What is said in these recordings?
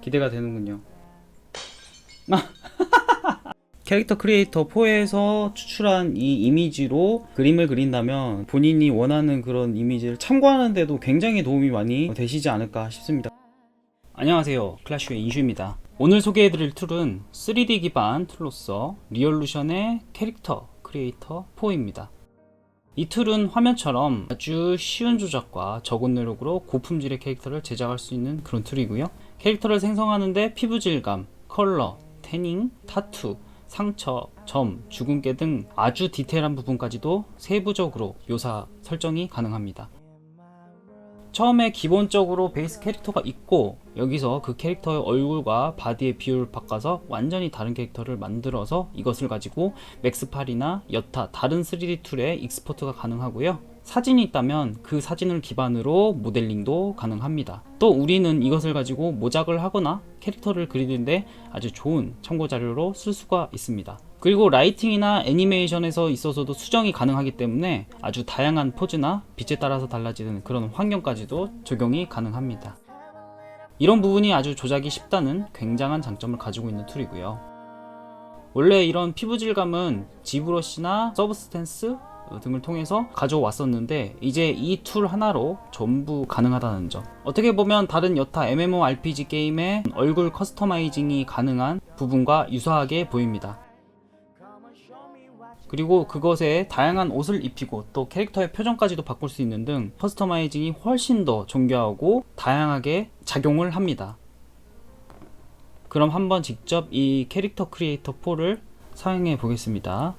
기대가 되는군요. 캐릭터 크리에이터 4에서 추출한 이 이미지로 그림을 그린다면 본인이 원하는 그런 이미지를 참고하는데도 굉장히 도움이 많이 되시지 않을까 싶습니다. 안녕하세요. 클래쉬의 인슈입니다. 오늘 소개해드릴 툴은 3D 기반 툴로서 리얼루션의 캐릭터 크리에이터 4입니다. 이 툴은 화면처럼 아주 쉬운 조작과 적은 노력으로 고품질의 캐릭터를 제작할 수 있는 그런 툴이고요. 캐릭터를 생성하는데 피부 질감, 컬러, 태닝, 타투, 상처, 점, 주근깨 등 아주 디테일한 부분까지도 세부적으로 묘사 설정이 가능합니다. 처음에 기본적으로 베이스 캐릭터가 있고 여기서 그 캐릭터의 얼굴과 바디의 비율을 바꿔서 완전히 다른 캐릭터를 만들어서 이것을 가지고 맥스팔이나 여타 다른 3D 툴에 익스포트가 가능하고요. 사진이 있다면 그 사진을 기반으로 모델링도 가능합니다. 또 우리는 이것을 가지고 모작을 하거나 캐릭터를 그리는데 아주 좋은 참고 자료로 쓸 수가 있습니다. 그리고 라이팅이나 애니메이션에서 있어서도 수정이 가능하기 때문에 아주 다양한 포즈나 빛에 따라서 달라지는 그런 환경까지도 적용이 가능합니다. 이런 부분이 아주 조작이 쉽다는 굉장한 장점을 가지고 있는 툴이고요. 원래 이런 피부 질감은 지브러시나 서브스텐스 등을 통해서 가져왔었는데 이제 이 툴 하나로 전부 가능하다는 점. 어떻게 보면 다른 여타 MMORPG 게임의 얼굴 커스터마이징이 가능한 부분과 유사하게 보입니다. 그리고 그것에 다양한 옷을 입히고 또 캐릭터의 표정까지도 바꿀 수 있는 등 커스터마이징이 훨씬 더 정교하고 다양하게 작용을 합니다. 그럼 한번 직접 이 캐릭터 크리에이터 4를 사용해 보겠습니다.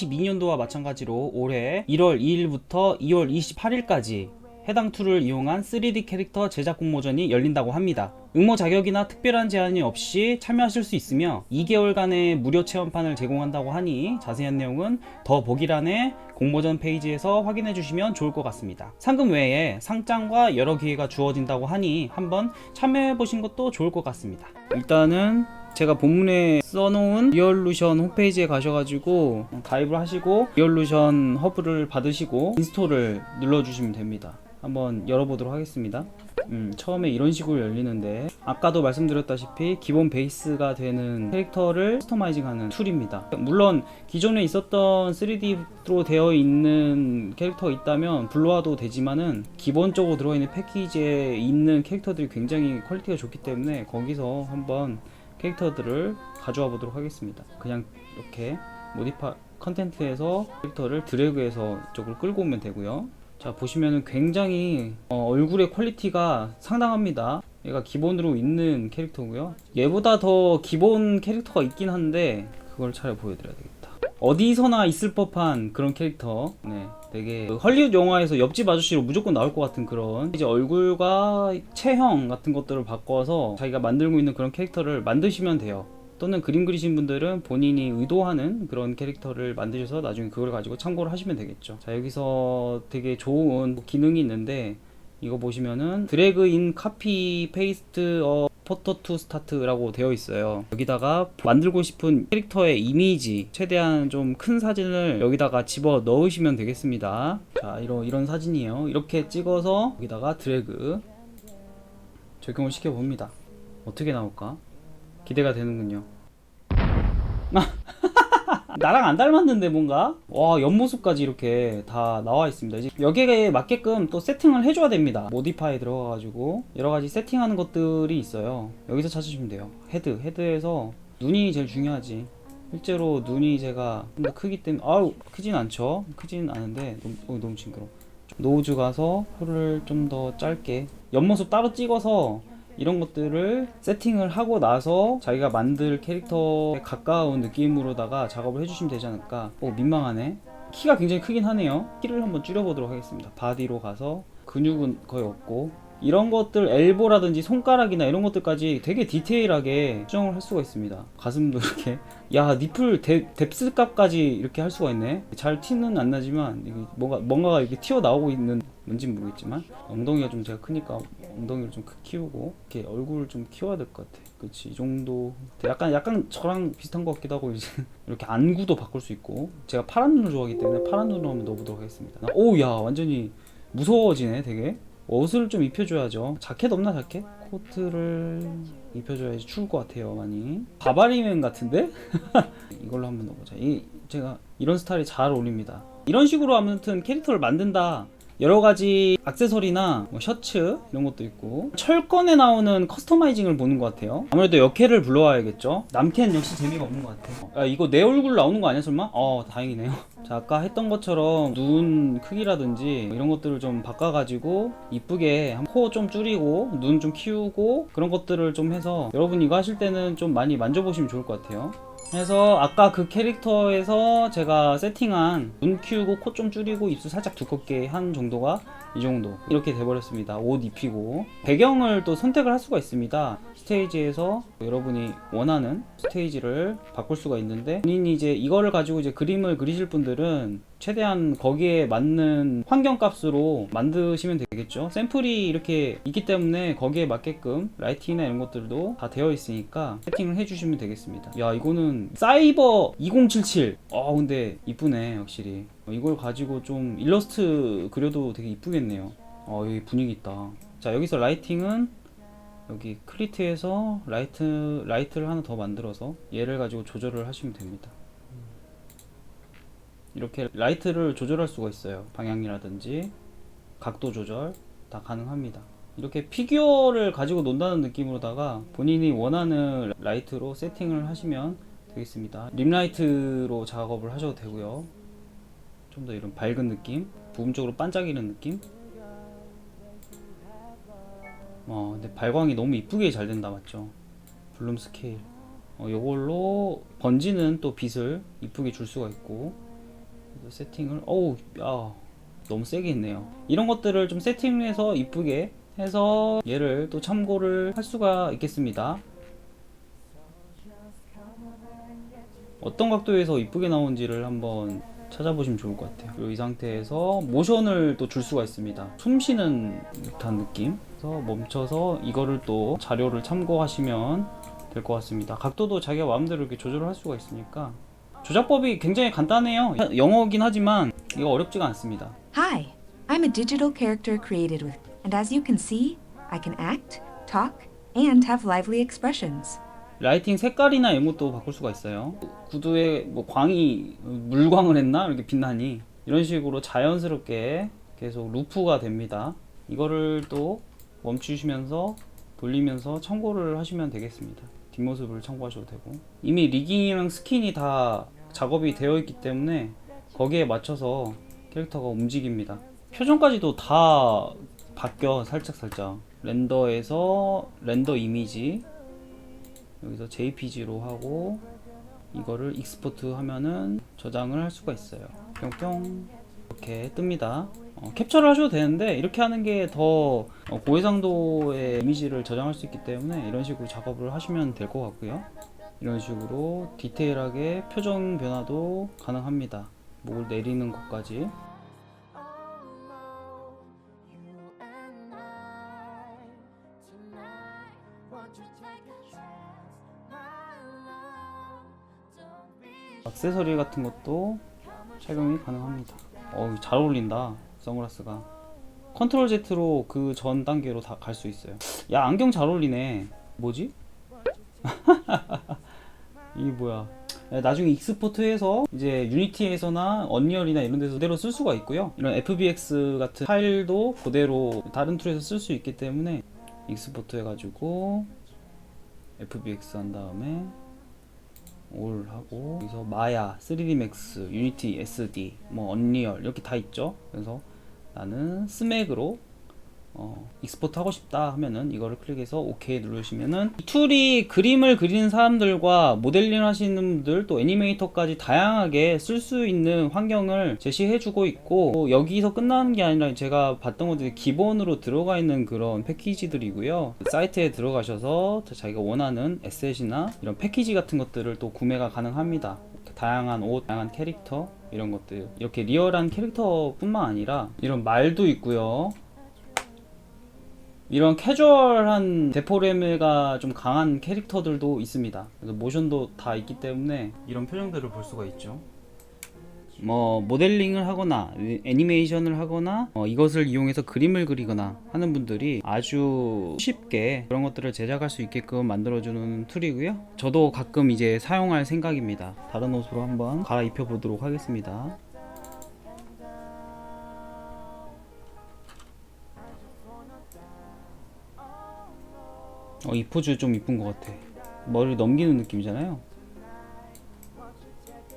22년도와 마찬가지로 올해 1월 2일부터 2월 28일까지 해당 툴을 이용한 3D 캐릭터 제작 공모전이 열린다고 합니다. 응모 자격이나 특별한 제한이 없이 참여하실 수 있으며 2개월간의 무료 체험판을 제공한다고 하니 자세한 내용은 더 보기란의 공모전 페이지에서 확인해 주시면 좋을 것 같습니다. 상금 외에 상장과 여러 기회가 주어진다고 하니 한번 참여해 보신 것도 좋을 것 같습니다. 일단은 제가 본문에 써놓은 리얼루션 홈페이지에 가셔가지고 가입을 하시고 리얼루션 허브를 받으시고 인스톨을 눌러주시면 됩니다. 한번 열어보도록 하겠습니다. 음, 처음에 이런 식으로 열리는데 아까도 말씀드렸다시피 기본 베이스가 되는 캐릭터를 커스터마이징하는 툴입니다. 물론 기존에 있었던 3D로 되어 있는 캐릭터가 있다면 불러와도 되지만은 기본적으로 들어있는 패키지에 있는 캐릭터들이 굉장히 퀄리티가 좋기 때문에 거기서 한번 캐릭터들을 가져와 보도록 하겠습니다. 그냥 이렇게 모디파 컨텐츠에서 캐릭터를 드래그해서 이쪽으로 끌고 오면 되고요. 자 보시면은 굉장히 어, 얼굴의 퀄리티가 상당합니다. 얘가 기본으로 있는 캐릭터고요. 얘보다 더 기본 캐릭터가 있긴 한데 그걸 차라리 보여드려야 되겠다. 어디서나 있을 법한 그런 캐릭터. 네, 되게 그 헐리우드 영화에서 옆집 아저씨로 무조건 나올 것 같은 그런 이제 얼굴과 체형 같은 것들을 바꿔서 자기가 만들고 있는 그런 캐릭터를 만드시면 돼요. 또는 그림 그리신 분들은 본인이 의도하는 그런 캐릭터를 만드셔서 나중에 그걸 가지고 참고를 하시면 되겠죠. 자, 여기서 되게 좋은 뭐 기능이 있는데 이거 보시면은 드래그 인 카피 페이스트 어 포토 투 스타트라고 되어 있어요. 여기다가 만들고 싶은 캐릭터의 이미지 최대한 좀 큰 사진을 여기다가 집어 넣으시면 되겠습니다. 자, 이런 이런 사진이에요. 이렇게 찍어서 여기다가 드래그 적용을 시켜 봅니다. 어떻게 나올까? 기대가 되는군요. 나랑 안 닮았는데 뭔가? 와 옆모습까지 이렇게 다 나와 있습니다. 이제 여기에 맞게끔 또 세팅을 해줘야 됩니다. 모디파이 들어가가지고 여러 가지 세팅하는 것들이 있어요. 여기서 찾으시면 돼요. 헤드 헤드에서 눈이 제일 중요하지. 실제로 눈이 제가 좀 더 크기 때문에 아우 크진 않죠. 크진 않은데 너무, 어, 너무 징그러. 노즈 가서 코를 좀 더 짧게 옆모습 따로 찍어서 이런 것들을 세팅을 하고 나서 자기가 만들 캐릭터에 가까운 느낌으로다가 작업을 해주시면 되지 않을까. 오 민망하네. 키가 굉장히 크긴 하네요. 키를 한번 줄여보도록 하겠습니다. 바디로 가서 근육은 거의 없고 이런 것들 엘보라든지 손가락이나 이런 것들까지 되게 디테일하게 수정을 할 수가 있습니다. 가슴도 이렇게. 야 니플 데, 뎁스 값까지 이렇게 할 수가 있네. 잘 티는 안 나지만 뭔가 뭔가가 이렇게 튀어나오고 있는 뭔진 모르겠지만 엉덩이가 좀 제가 크니까 엉덩이를 좀 크- 키우고 이렇게 얼굴을 좀 키워야 될 것 같아. 그치 이 정도. 약간 약간 저랑 비슷한 것 같기도 하고 이제 이렇게 안구도 바꿀 수 있고. 제가 파란 눈을 좋아하기 때문에 파란 눈으로 한번 넣어보도록 하겠습니다. 오야 완전히 무서워지네 되게 옷을 좀 입혀줘야죠. 자켓 없나 자켓? 코트를 입혀줘야지 추울 것 같아요 많이. 바바리맨 같은데? 이걸로 한번 넣어보자. 이 제가 이런 스타일이 잘 어울립니다. 이런 식으로 아무튼 캐릭터를 만든다. 여러 가지 액세서리나 뭐 셔츠 이런 것도 있고 철권에 나오는 커스터마이징을 보는 것 같아요. 아무래도 역캐를 불러와야겠죠. 남캐는 역시 재미가 없는 것 같아요. 야, 이거 내 얼굴 나오는 거 아니야 설마? 어 다행이네요. 자 아까 했던 것처럼 눈 크기라든지 이런 것들을 좀 바꿔가지고 이쁘게 코 좀 줄이고 눈 좀 키우고 그런 것들을 좀 해서 여러분 이거 하실 때는 좀 많이 만져보시면 좋을 것 같아요. 그래서 아까 그 캐릭터에서 제가 세팅한 눈 키우고 코 좀 줄이고 입술 살짝 두껍게 한 정도가 이 정도. 이렇게 돼버렸습니다. 옷 입히고. 배경을 또 선택을 할 수가 있습니다. 스테이지에서 여러분이 원하는 스테이지를 바꿀 수가 있는데 본인이 이제 이거를 가지고 이제 그림을 그리실 분들은 최대한 거기에 맞는 환경값으로 만드시면 되겠죠. 샘플이 이렇게 있기 때문에 거기에 맞게끔 라이팅이나 이런 것들도 다 되어 있으니까 세팅을 해주시면 되겠습니다. 야 이거는 사이버 2077 아 근데 이쁘네 확실히. 어, 이걸 가지고 좀 일러스트 그려도 되게 이쁘겠네요. 어 여기 분위기 있다. 자 여기서 라이팅은 여기 크리트에서 라이트 라이트를 하나 더 만들어서 얘를 가지고 조절을 하시면 됩니다 이렇게 라이트를 조절할 수가 있어요. 방향이라든지 각도 조절 다 가능합니다. 이렇게 피규어를 가지고 논다는 느낌으로다가 본인이 원하는 라이트로 세팅을 하시면 되겠습니다. 림라이트로 작업을 하셔도 되고요. 좀 더 이런 밝은 느낌 부분적으로 반짝이는 느낌? 어 근데 발광이 너무 이쁘게 잘 된다 맞죠? 블룸 스케일. 어 요걸로 번지는 또 빛을 이쁘게 줄 수가 있고 세팅을 어우 야 너무 세게 했네요. 이런 것들을 좀 세팅해서 이쁘게 해서 얘를 또 참고를 할 수가 있겠습니다. 어떤 각도에서 이쁘게 나온지를 한번 찾아보시면 좋을 것 같아요. 그리고 이 상태에서 모션을 또 줄 수가 있습니다. 숨 쉬는 듯한 느낌. 그래서 멈춰서 이거를 또 자료를 참고하시면 될 것 같습니다. 각도도 자기가 마음대로 이렇게 조절을 할 수가 있으니까 조작법이 굉장히 간단해요 영어긴 하지만 이거 어렵지가 않습니다 Hi, I'm a digital character created with, and as you can see, I can act, talk, and have lively expressions. 라이팅 색깔이나 이런 것도 바꿀 수가 있어요. 구두에 뭐 광이 물광을 했나 이렇게 빛나니 이런 식으로 자연스럽게 계속 루프가 됩니다. 이거를 또 멈추시면서 돌리면서 참고를 하시면 되겠습니다. 뒷모습을 참고하셔도 되고 이미 리깅이랑 스킨이 다 작업이 되어 있기 때문에 거기에 맞춰서 캐릭터가 움직입니다. 표정까지도 다 바뀌어 살짝 살짝 렌더에서 렌더 이미지 여기서 JPG로 하고 이거를 익스포트 하면은 저장을 할 수가 있어요. 뿅뿅 이렇게 뜹니다. 어, 캡처를 하셔도 되는데 이렇게 하는 게더 고해상도의 이미지를 저장할 수 있기 때문에 이런 식으로 작업을 하시면 될 것 같고요. 이런 식으로 디테일하게 표정 변화도 가능합니다. 목을 내리는 것까지 액세서리 같은 것도 착용이 가능합니다. 어, 잘 어울린다. 선글라스가. 컨트롤 Z로 그 전 단계로 다 갈 수 있어요. 야, 안경 잘 어울리네. 뭐지? 이게 뭐야? 야, 나중에 익스포트해서 이제 유니티에서나 언리얼이나 이런 데서 그대로 쓸 수가 있고요. 이런 FBX 같은 파일도 그대로 다른 툴에서 쓸 수 있기 때문에 익스포트 해가지고 FBX 한 다음에 올 하고 여기서 마야, 3D 맥스, 유니티 SD, 뭐 언리얼 이렇게 다 있죠. 그래서 나는 스맥으로 어, 익스포트 하고 싶다 하면은 이거를 클릭해서 OK 누르시면은 이 툴이 그림을 그리는 사람들과 모델링 하시는 분들 또 애니메이터까지 다양하게 쓸 수 있는 환경을 제시해주고 있고 또 여기서 끝나는 게 아니라 제가 봤던 것들이 기본으로 들어가 있는 그런 패키지들이고요. 사이트에 들어가셔서 자기가 원하는 에셋이나 이런 패키지 같은 것들을 또 구매가 가능합니다. 다양한 옷, 다양한 캐릭터 이런 것들. 이렇게 리얼한 캐릭터뿐만 아니라 이런 말도 있고요 이런 캐주얼한 데포레메가 좀 강한 캐릭터들도 있습니다. 그래서 모션도 다 있기 때문에 이런 표정들을 볼 수가 있죠. 뭐 모델링을 하거나 애니메이션을 하거나 어, 이것을 이용해서 그림을 그리거나 하는 분들이 아주 쉽게 그런 것들을 제작할 수 있게끔 만들어주는 툴이고요. 저도 가끔 이제 사용할 생각입니다. 다른 옷으로 한번 갈아입혀 보도록 하겠습니다. 어, 이 포즈 좀 이쁜 것 같아. 머리를 넘기는 느낌이잖아요.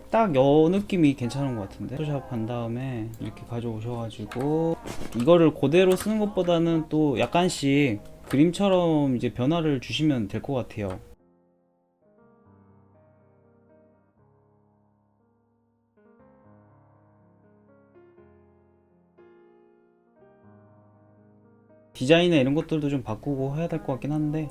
딱여 느낌이 괜찮은 것 같은데 포토샵 한 다음에 이렇게 가져오셔가지고 이거를 그대로 쓰는 것보다는 또 약간씩 그림처럼 이제 변화를 주시면 될 것 같아요 디자인이나 이런 것들도 좀 바꾸고 해야 될 것 같긴 한데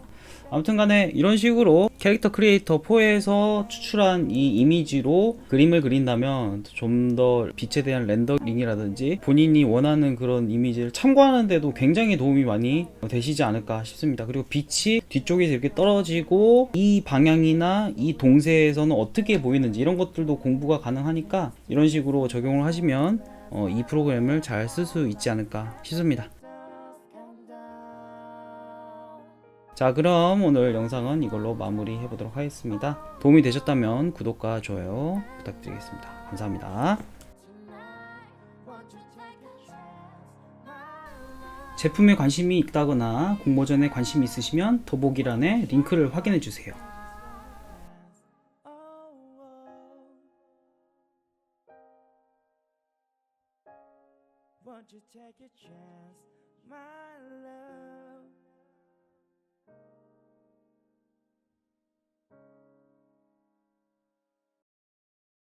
아무튼 간에 이런 식으로 캐릭터 크리에이터 4에서 추출한 이 이미지로 그림을 그린다면 좀 더 빛에 대한 렌더링이라든지 본인이 원하는 그런 이미지를 참고하는데도 굉장히 도움이 많이 되시지 않을까 싶습니다. 그리고 빛이 뒤쪽에서 이렇게 떨어지고 이 방향이나 이 동세에서는 어떻게 보이는지 이런 것들도 공부가 가능하니까 이런 식으로 적용을 하시면 어, 이 프로그램을 잘 쓸 수 있지 않을까 싶습니다. 자 그럼 오늘 영상은 이걸로 마무리 해보도록 하겠습니다. 도움이 되셨다면 구독과 좋아요 부탁드리겠습니다. 감사합니다. 제품에 관심이 있다거나 공모전에 관심이 있으시면 더보기란에 링크를 확인해 주세요. Won't you take a chance, my love?